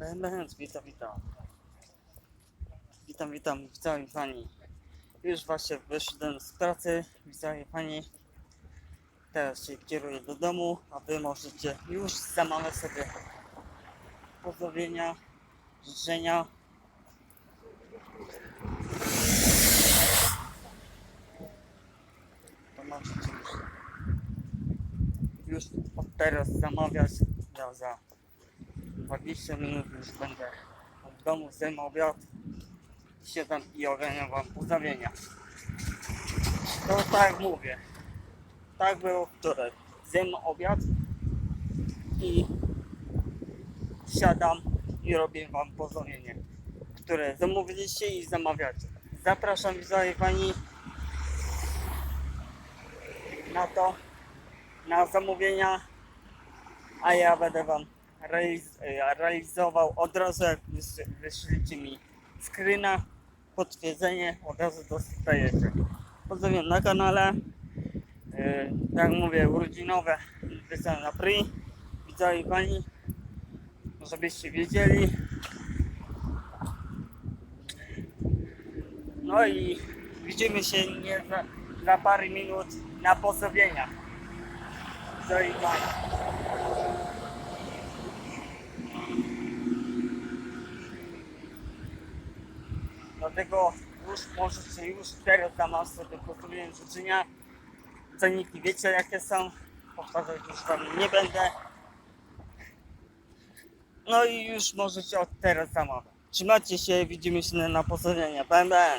Będąc, witam, witam. Witam, witam, witam pani. Już właśnie wyszedłem z pracy, witam pani. Teraz się kieruję do domu, a wy możecie już zamawiać sobie pozdrowienia, życzenia. To możecie już, już od teraz zamawiać. Ja za 20 minut już będę w domu, zjem obiad, siadam i ogarniam wam pozdrowienia. To tak jak mówię, tak było wczoraj. Zjem obiad i siadam i robię wam pozdrowienie, które zamówiliście i zamawiacie. Zapraszam pani na to, na zamówienia, a ja będę wam e, realizował od razu jak mi screena, potwierdzenie, od razu dostajecie. Pozdrawiam na kanale. E, jak mówię, urodzinowe wyceny na Pri. Widzowie pani, żebyście wiedzieli. No i widzimy się nie za, za parę minut na pozdrowieniach. Widzowie pani. Dlatego już możecie już teraz tam sobie pozdrowienia życzenia. Ceniki wiecie jakie są. Powtarzać już wam nie będę. No i już możecie od teraz zamawiać. Trzymajcie się, widzimy się na pozdrowienia. Będę.